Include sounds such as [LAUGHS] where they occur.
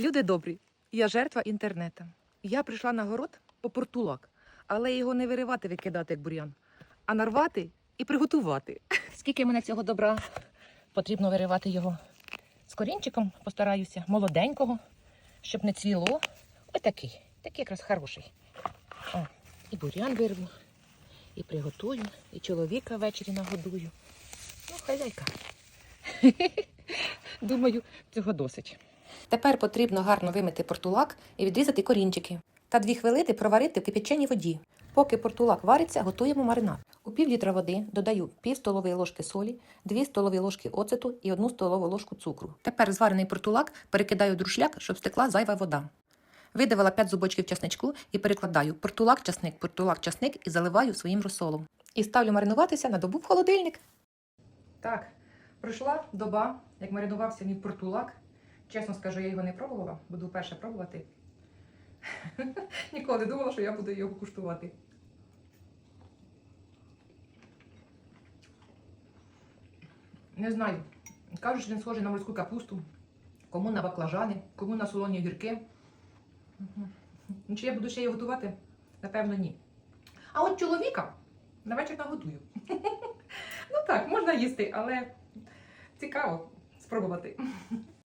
Люди добрі, я жертва інтернету. Я прийшла на город по портулак, але його не виривати, викидати як бур'ян, а нарвати і приготувати. Скільки мене цього добра, потрібно виривати його з корінчиком, постараюся, молоденького, щоб не цвіло. Ось такий, такий якраз хороший. О, і бур'ян вирву, і приготую, і чоловіка ввечері нагодую. Ну, хазяйка. [LAUGHS] Думаю, цього досить. Тепер потрібно гарно вимити портулак і відрізати корінчики. Та дві хвилини проварити в кипяченій воді. Поки портулак вариться, готуємо маринад. У пів літра води додаю пів столової ложки солі, 2 столові ложки оцету і 1 столову ложку цукру. Тепер зварений портулак перекидаю в друшляк, щоб стекла зайва вода. Видавила 5 зубочків часничку і перекладаю портулак, часник, портулак, часник і заливаю своїм розсолом. І ставлю маринуватися на добу в холодильник. Так, пройшла доба, як маринувався мій портулак. Чесно скажу, я його не пробувала, буду вперше пробувати. Ніколи не думала, що я буду його куштувати. Не знаю. Кажуть, він схожий на морську капусту, кому на баклажани, кому на солоні огірки. Ну, Чи я буду ще його готувати? Напевно, ні. А от чоловіка на вечір наготую. Ну так, можна їсти, але цікаво спробувати.